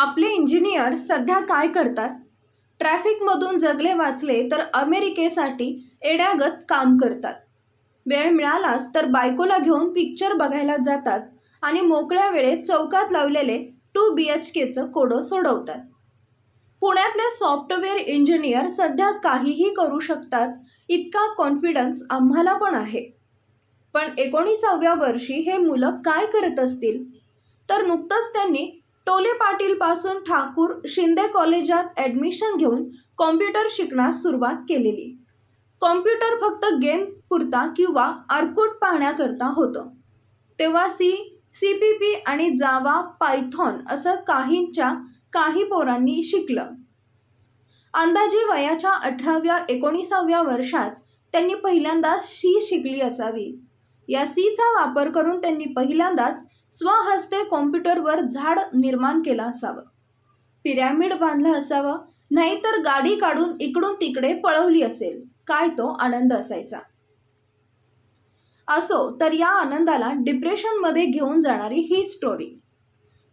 आपले इंजिनियर सध्या काय करतात? ट्रॅफिकमधून जगले वाचले तर अमेरिकेसाठी एड्यागत काम करतात. वेळ मिळालाच तर बायकोला घेऊन पिक्चर बघायला जातात आणि मोकळ्या वेळेत चौकात लावलेले टू बी एच केचं कोडं सोडवतात. पुण्यातले सॉफ्टवेअर इंजिनियर सध्या काहीही करू शकतात इतका कॉन्फिडन्स आम्हाला पण आहे. पण एकोणीसाव्या वर्षी हे मुलं काय करत असतील? तर नुकतंच त्यांनी टोले पाटील पासून ठाकूर शिंदे कॉलेजात ॲडमिशन घेऊन कॉम्प्युटर शिकण्यास सुरुवात केलेली. कॉम्प्युटर फक्त गेम पुरता किंवा आर्कुट पाहण्याकरता होतं. तेव्हा सी सी पी पी आणि जावा पायथॉन असं काहींच्या काही पोरांनी शिकलं. अंदाजे वयाच्या अठराव्या एकोणीसाव्या वर्षात त्यांनी पहिल्यांदा सी शिकली असावी. या सीचा वापर करून त्यांनी पहिल्यांदाच स्वहस्ते कॉम्प्युटरवर झाड निर्माण केलं असावं. पिरॅमिड बांधलं असावं नाहीतर गाडी काढून इकडून तिकडे पळवली असेल. काय तो आनंद असायचा? असो तर या आनंदाला डिप्रेशनमध्ये घेऊन जाणारी ही स्टोरी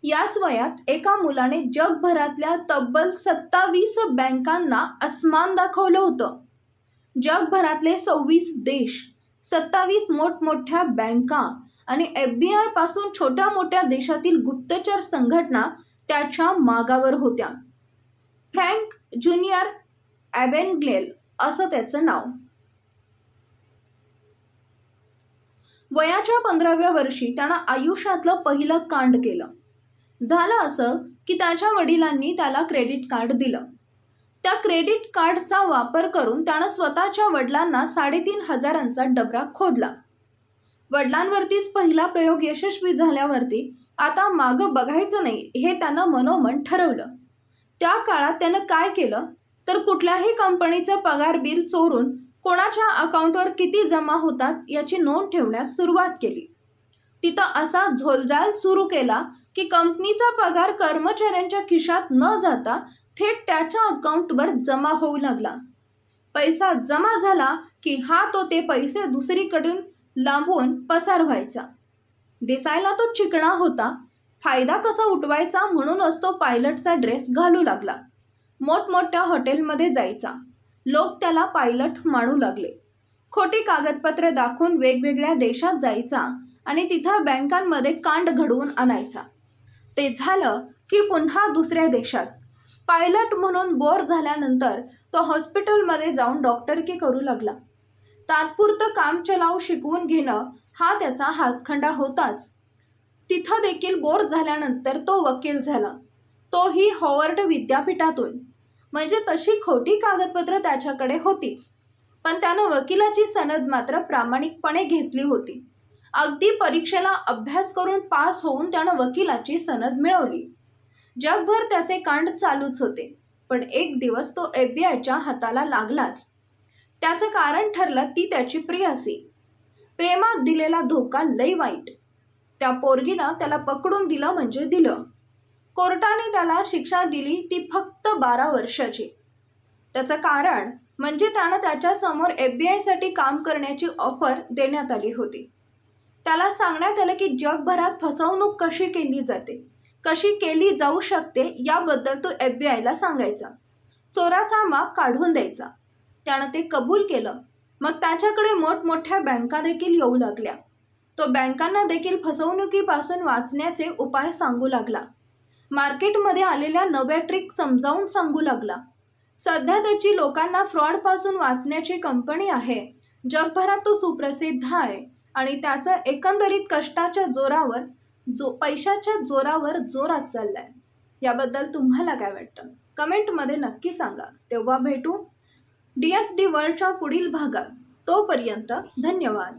याच वयात एका मुलाने जगभरातल्या तब्बल सत्तावीस बँकांना अस्मान दाखवलं होतं. जगभरातले सव्वीस देश सत्तावीस मोठमोठ्या बँका आणि एफ बी आयपासून छोट्या मोठ्या देशातील गुप्तचर संघटना त्याच्या मागावर होत्या. फ्रँक ज्युनियर ॲबेनग्लेल असं त्याचं नाव. वयाच्या पंधराव्या वर्षी त्यानं आयुष्यातलं पहिलं कांड केलं. झालं असं की त्याच्या वडिलांनी त्याला क्रेडिट कार्ड दिलं. त्या क्रेडिट कार्डचा वापर करून त्यानं स्वतःच्या वडिलांना साडेतीन हजारांचा डबरा खोदला. वडिलांवरतीच पहिला प्रयोग यशस्वी झाल्यावरती आता मागं बघायचं नाही हे त्यानं मनोमन ठरवलं. त्या काळात त्यानं काय केलं? तर कुठल्याही कंपनीचं पगार बिल चोरून कोणाच्या अकाउंटवर किती जमा होतात याची नोंद ठेवण्यास सुरुवात केली. तिथं असा झोलजाल सुरू केला की कंपनीचा पगार कर्मचाऱ्यांच्या खिशात न जाता थेट त्याच्या अकाउंटवर जमा होऊ लागला. पैसा जमा झाला की हा तो ते पैसे दुसरीकडून लांबून पसार व्हायचा. दिसायला तो चिकणा होता. फायदा कसा उठवायचा म्हणूनच तो पायलटचा ड्रेस घालू लागला. मोठमोठ्या हॉटेलमध्ये जायचा. लोक त्याला पायलट मानू लागले. खोटी कागदपत्रे दाखवून वेगवेगळ्या देशात जायचा आणि तिथं बँकांमध्ये कांड घडवून आणायचा. ते झालं की पुन्हा दुसऱ्या देशात. पायलट म्हणून बोर झाल्यानंतर तो हॉस्पिटलमध्ये जाऊन डॉक्टरकी करू लागला. तात्पुरतं काम चलाव शिकवून घेणं हा त्याचा हातखंडा होताच. तिथं देखील बोर झाल्यानंतर तो वकील झाला. तोही हॉवर्ड विद्यापीठातून. म्हणजे तशी खोटी कागदपत्र त्याच्याकडे होतीच. पण त्यानं वकिलाची सनद मात्र प्रामाणिकपणे घेतली होती. अगदी परीक्षेला अभ्यास करून पास होऊन त्यानं वकिलाची सनद मिळवली. जगभर त्याचे कांड चालूच होते. पण एक दिवस तो एफ बी आयच्या हाताला लागलाच. त्याचं कारण ठरलं ती त्याची प्रियासी प्रेमात दिलेला धोका लई वाईट. त्या पोरगीनं त्याला पकडून दिलं म्हणजे दिलं. कोर्टाने त्याला शिक्षा दिली ती फक्त बारा वर्षाची. त्याचं कारण म्हणजे त्यानं त्याच्यासमोर एफ बी आयसाठी काम करण्याची ऑफर देण्यात आली होती. त्याला सांगण्यात आलं की जगभरात फसवणूक कशी केली जाते? कशी केली जाऊ शकते याबद्दल तो एफ बी आयला सांगायचा. चोराचा माग काढून द्यायचा. त्यानं ते कबूल केलं. मग त्याच्याकडे मोठमोठ्या बँका देखील येऊ लागल्या. तो बँकांना देखील फसवणुकीपासून वाचण्याचे उपाय सांगू लागला. मार्केटमध्ये आलेल्या नव्या ट्रिक समजावून सांगू लागला. सध्या त्याची लोकांना फ्रॉडपासून वाचण्याची कंपनी आहे. जगभरात तो सुप्रसिद्ध आहे आणि त्याचं एकंदरीत कष्टाच्या जोरावर जो पैशाच्या जोरावर जोरात चालला आहे याबद्दल तुम्हाला काय वाटतं? कमेंटमध्ये नक्की सांगा. तेव्हा भेटू. डी एस डी वर्ल्डच्या पुढील भागात. तोपर्यंत धन्यवाद.